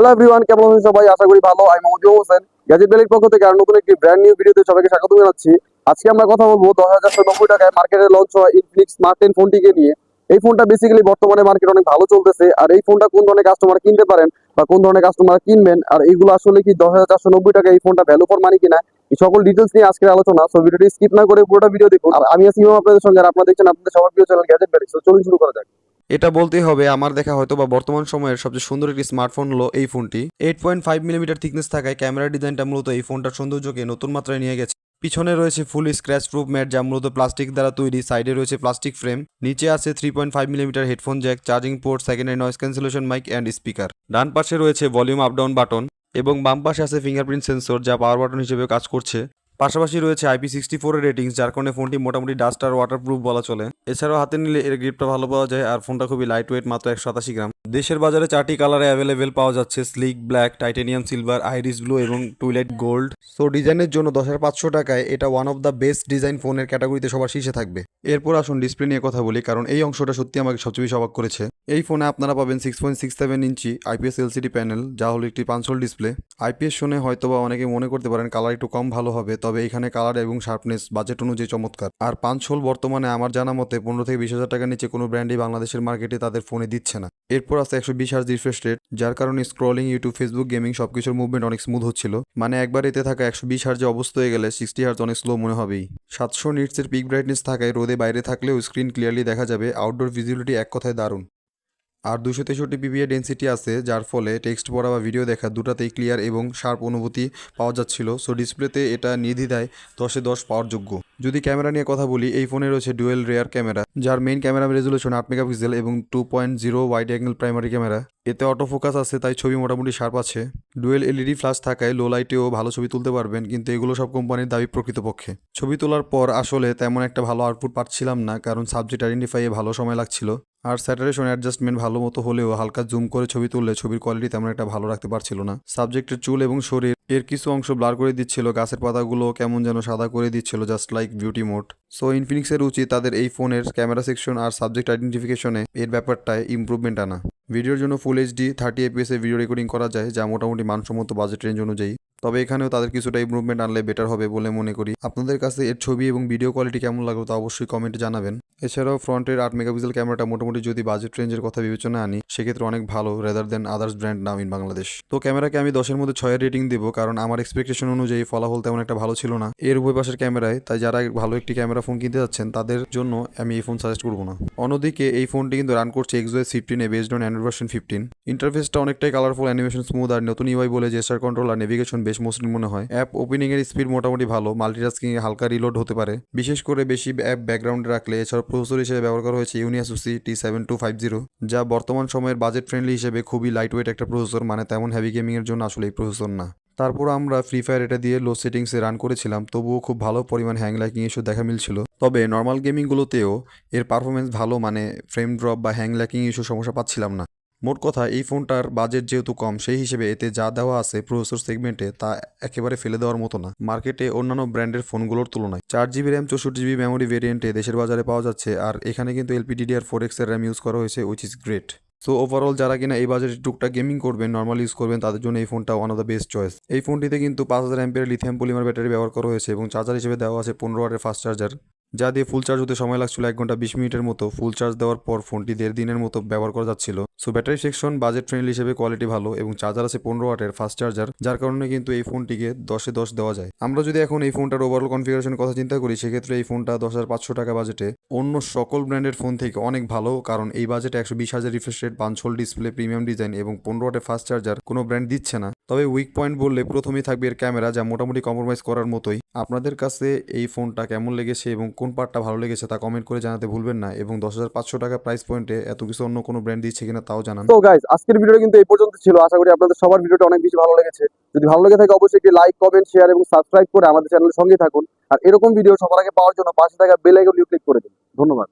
Hello everyone কেমন আছেন সবাই? আশা করি ভালো। আমি মোহাম্মদ হোসেন গ্যাজেট বেলের পক্ষ থেকে আর নতুন একটি ব্র্যান্ড নিউ ভিডিওতে সবাইকে স্বাগত জানাচ্ছি। আজকে আমরা কথা বলব দশ হাজার নব্বই টাকায় মার্কেটে লঞ্চ হওয়া ইনফিনিক্স স্মার্ট টেন ফোনটিকে নিয়ে। এই ফোনটা বেসিক্যালি বর্তমানে মার্কেট অনেক ভালো চলতেছে। আর এই ফোনটা কোন ধরনের কাস্টমার কিনতে পারেন বা কোন ধরনের কাস্টমার কিনবেন, আর এইগুলো আসলে কি দশ হাজার চারশো নব্বই এই ফোনটা ভ্যালু ফর মানি কিনা, এই সকল ডিটেলস নিয়ে আজকের আলোচনা। সো ভিডিওটি স্কিপ না করে পুরোটা ভিডিও দেখুন। আর আমি আছি আপনাদের সঙ্গে, আর আপনারা দেখছেন আপনাদের সবার প্রিয় চ্যানেল গ্যাজেট বেরিক্স চলুন শুরু করা যাক। এটা বলতেই হবে, আমার দেখা হয়তো বা বর্তমান সময়ের সবচেয়ে সুন্দর একটি স্মার্টফোন হলো এই ফোনটি eight point five millimetre thickness থাকায় ক্যামেরা ডিজাইনটা মূলত এই ফোনটার সৌন্দর্যকে নতুন মাত্রায় নিয়ে গেছে। পিছনে রয়েছে ফুল স্ক্র্যাচ প্রুফ ম্যাট যা মূলত প্লাস্টিক দ্বারা তৈরি সাইডে রয়েছে প্লাস্টিক ফ্রেম নিচে আছে three point five millimetre headphone jack charging port secondary noise cancellation mic and speaker ডান পাশে রয়েছে ভলিউম আপ ডাউন বাটন এবং বাম পাশে আছে ফিঙ্গারপ্রিন্ট সেন্সর যা পাওয়ার বাটন হিসেবে কাজ করছে। পাশাপাশি রয়েছে আইপি সিক্সটি ফোরের রেটিংস, যার কারণে ফোনটি মোটামুটি ডাস্ট আর ওয়াটারপ্রুফ বলা চলে। এছাড়াও হাতে নিলে এর গ্রিপটা ভালো পাওয়া যায়, আর ফোনটা খুবই লাইট ওয়েট মাত্র একশো সাতাশি গ্রাম। দেশের বাজারে চারটি কালারে অ্যাভেলেবেল পাওয়া যাচ্ছে sleek black titanium silver iris blue এবং টুইলাইট গোল্ড সো ডিজাইনের জন্য দশ হাজার পাঁচশো টাকায় এটা one of the best design ফোনের ক্যাটাগরিতে সবার শীর্ষে থাকবে। এরপর আসুন ডিসপ্লে নিয়ে কথা বলি, কারণ এই অংশটা সত্যি আমাকে সবচেয়ে বেশি অবাক করেছে। এই ফোনে আপনারা পাবেন six point six seven inch IPS LCD panel যা হলো একটি পাঁচশোল ডিসপ্লে আইপিএস শুনে হয়তো বা অনেকে মনে করতে পারেন কালার একটু কম ভালো হবে, তবে এখানে কালার এবং শার্পনেস বাজেট অনুযায়ী চমৎকার। আর পাঁচ হোল বর্তমানে আমার জানা মতে পনেরো থেকে বিশ হাজার টাকার নিচে কোনো ব্র্যান্ডই বাংলাদেশের মার্কেটে তাদের ফোনে দিচ্ছে না। এরপর আছে একশো বিশ হার্জ রিফ্রেশ রেট যার কারণে স্ক্রলিং ইউটিউব ফেসবুক গেমিং সবকিছুর মুভমেন্ট অনেক স্মুথ হচ্ছিল। মানে একবার এতে থাকা একশো বিশ হার্জে অবস্থা হয়ে গেলে সিক্সটি হার্জ অনেক স্লো মনে হবেই। সাতশো নিটসের পিক ব্রাইটনেস থাকায় রোদে বাইরে থাকলেও স্ক্রিন ক্লিয়ারলি দেখা যাবে আউটডোর ভিজিবিলিটি এক কথায় দারুণ। আর দুশো তেষট্টি পিপিএ ডেন্সিটি আছে, যার ফলে টেক্সট পড়া বা ভিডিও দেখা দুটাতেই ক্লিয়ার এবং শার্প অনুভূতি পাওয়া যাচ্ছিল। সো ডিসপ্লেতে এটা নির্দ্বিধায় দশে দশ পাওয়ার যোগ্য। যদি ক্যামেরা নিয়ে কথা বলি, এই ফোনে রয়েছে ডুয়েল রেয়ার ক্যামেরা, যার মেইন ক্যামেরা রেজুলেশন আট মেগাপিক্সেল এবং two point zero wide angle primary camera এতে অটো ফোকাস আছে, তাই ছবি মোটামুটি শার্প আছে। ডুয়েল এলইডি ফ্ল্যাশ থাকায় লো লাইটেও ভালো ছবি তুলতে পারবেন, কিন্তু এগুলো সব কোম্পানির দাবি প্রকৃতপক্ষে। ছবি তোলার পর আসলে তেমন একটা ভালো আউটপুট পাচ্ছিলাম না, কারণ সাবজেক্ট আইডেন্টিফাইয়ে ভালো সময় লাগছিল। আর স্যাটারেশন অ্যাডজাস্টমেন্ট ভালো মতো হলেও হালকা জুম করে ছবি তুললে ছবির কোয়ালিটি তেমন একটা ভালো রাখতে পারছিল না। সাবজেক্টের চুল এবং শরীর এর কিছু অংশ ব্লার করে দিচ্ছিল, গাছের পাতাগুলো কেমন যেন সাদা করে দিচ্ছিল just like beauty mode so ইনফিনিক্সের উচিত তাদের এই ফোনের ক্যামেরা সেকশন আর সাবজেক্ট আইডেন্টিফিকেশনে এর ব্যাপারটায় ইম্প্রুভমেন্ট আনা। ভিডিওর জন্য ফুল এইচডি থার্টি এপিএসে ভিডিও রেকর্ডিং করা যায়, যা মোটামুটি মানসম্মত বাজেট রেঞ্জ অনুযায়ী। তবে এখানেও তাদের কিছুটা ইমপ্রুভমেন্ট আনলে বেটার হবে বলে মনে করি। আপনাদের কাছে এর ছবি এবং ভিডিও কোয়ালিটি কেমন লাগল তা অবশ্যই কমেন্টে জানাবেন। এছাড়াও ফ্রন্টের আট মেগাপিক্সেল ক্যামেরাটা মোটামুটি যদি বাজেট রেঞ্জের কথা বিবেচনা আনি, সেক্ষেত্রে অনেক ভালো rather than others brand now in Bangladesh তো ক্যামেরাকে আমি দশের মধ্যে ছয়ের রেটিং দেবো, কারণ আমার এক্সপেকটেশন অনুযায়ী ফলাফল তেমন একটা ভালো ছিল না। এর উভয় পাশের ক্যামেরায় তাই যারা ভালো একটি ক্যামেরা ফোন কিনতে যাচ্ছেন, তাদের জন্য আমি এই ফোন সাজেস্ট করব না। অন্যদিকে এই ফোনটি কিন্তু রান করছে XOS ফিফটিনে based on Android version fifteen ইন্টারফেসটা অনেকটাই কালারফুল অ্যানিমেশন স্মুথ আর নতুন ইউআই বলে জেস্টার কন্ট্রোল আর নেভিগেশন বেশ মসৃণ মনে হয়। অ্যাপ ওপেনিং এর স্পিড মোটামুটি ভালো মাল্টিটাস্কিং এ হালকা রিলোড হতে পারে। বিশেষ করে বেশি অ্যাপ ব্যাকগ্রাউন্ডে রাখলে এছাড়াও প্রসেসর হিসেবে ব্যবহার করা হয়েছে Unisoc T seven two five zero যা বর্তমান সময়ের বাজেট ফ্রেন্ডলি হিসেবে খুবই লাইট ওয়েট একটা প্রসেসর মানে তেমন হেভি গেমিং এর জন্য আসলে এই প্রসেসর না। তারপর আমরা ফ্রি ফায়ার এটা দিয়ে লো সেটিংসে রান করেছিলাম, তবুও খুব ভালো পরিমাণ হ্যাং ল্যাকিং ইস্যু দেখা মিলছিল। তবে নর্মাল গেমিংগুলোতেও এর পারফরমেন্স ভালো মানে ফ্রেম ড্রপ বা হ্যাং ল্যাকিং ইস্যু সমস্যা পাচ্ছিলাম না। মোট কথা, এই ফোনটার বাজেট যেহেতু কম, সেই হিসেবে এতে যা দেওয়া আছে প্রসেসর সেগমেন্টে তা একেবারে ফেলে দেওয়ার মতো না। মার্কেটে অন্যান্য ব্র্যান্ডের ফোনগুলোর তুলনায় চার জিবি র্যাম, চৌষট্টি জিবি মেমোরি ভেরিয়েন্টে দেশের বাজারে পাওয়া যাচ্ছে, আর এখানে কিন্তু এলপিডিডিআর ফোর এক্সের র্যাম ইউজ করা হয়েছে which is great so overall যারা কিনা এই বাজেটে টুকটাক গেমিং করবেন নর্মাল ইউজ করবেন, তাদের জন্য এই ফোনটা one of the best choice এই ফোনটিতে কিন্তু পাঁচ হাজার অ্যাম্পিয়ার লিথিয়াম পলিমার ব্যাটারি ব্যবহার করা হয়েছে এবং চার্জার হিসেবে দেওয়া আছে পনেরো ওয়াটের ফাস্ট চার্জার যা দিয়ে ফুল চার্জ হতে সময় লাগছিল এক ঘণ্টা বিশ মিনিটের মতো। ফুল চার্জ দেওয়ার পর ফোনটি দেড় দিনের মতো ব্যবহার করা যাচ্ছিল। So battery section budget friendly হিসেবে কোয়ালিটি ভালো এবং চার্জার আছে পনেরো ওয়াটের ফাস্ট চার্জার যার কারণে কিন্তু এই ফোনটিকে দশে দশ দেওয়া যায়। আমরা যদি এখন এই ফোনটার ওভারঅল কনফিগারেশনের কথা চিন্তা করি, সেক্ষেত্রে এই ফোনটা দশ হাজার পাঁচশো টাকা বাজেটে অন্য সকল ব্র্যান্ডের ফোন থেকে অনেক ভালো, কারণ এই বাজেটে একশো বিশ হাজার রিফ্রেশ রেট পাঁচশোল ডিসপ্লে প্রিমিয়াম ডিজাইন এবং পনেরো ওয়াটের ফাস্ট চার্জার কোনো ব্র্যান্ড দিচ্ছে না। তবে উইক পয়েন্ট বললে প্রথমেই থাকবে এর ক্যামেরা যা মোটামুটি কম্প্রোমাইজ করার মতোই। আপনাদের কাছে এই ফোনটা কেমন লেগেছে এবং কোন পার্টটা ভালো লেগেছে তা কমেন্ট করে জানাতে ভুলবেন না এবং দশ হাজার পাঁচশো টাকা প্রাইস পয়েন্টে এত কিছু অন্য কোনো ব্র্যান্ড দিচ্ছে কিনা তাও জানান। তো গাইজ আজকের ভিডিওটা কিন্তু এই পর্যন্ত ছিল। আশা করি আপনাদের সবার ভিডিওটা অনেক বেশি ভালো লেগেছে। যদি ভালো লেগে থাকে অবশ্যই একটি লাইক কমেন্ট শেয়ার এবং সাবস্ক্রাইব করে আমাদের চ্যানেলের সঙ্গে থাকুন। আর এরকম ভিডিও সবার আগে পাওয়ার জন্য পাশে থাকা বেল আইকন ক্লিক করে দিন। ধন্যবাদ।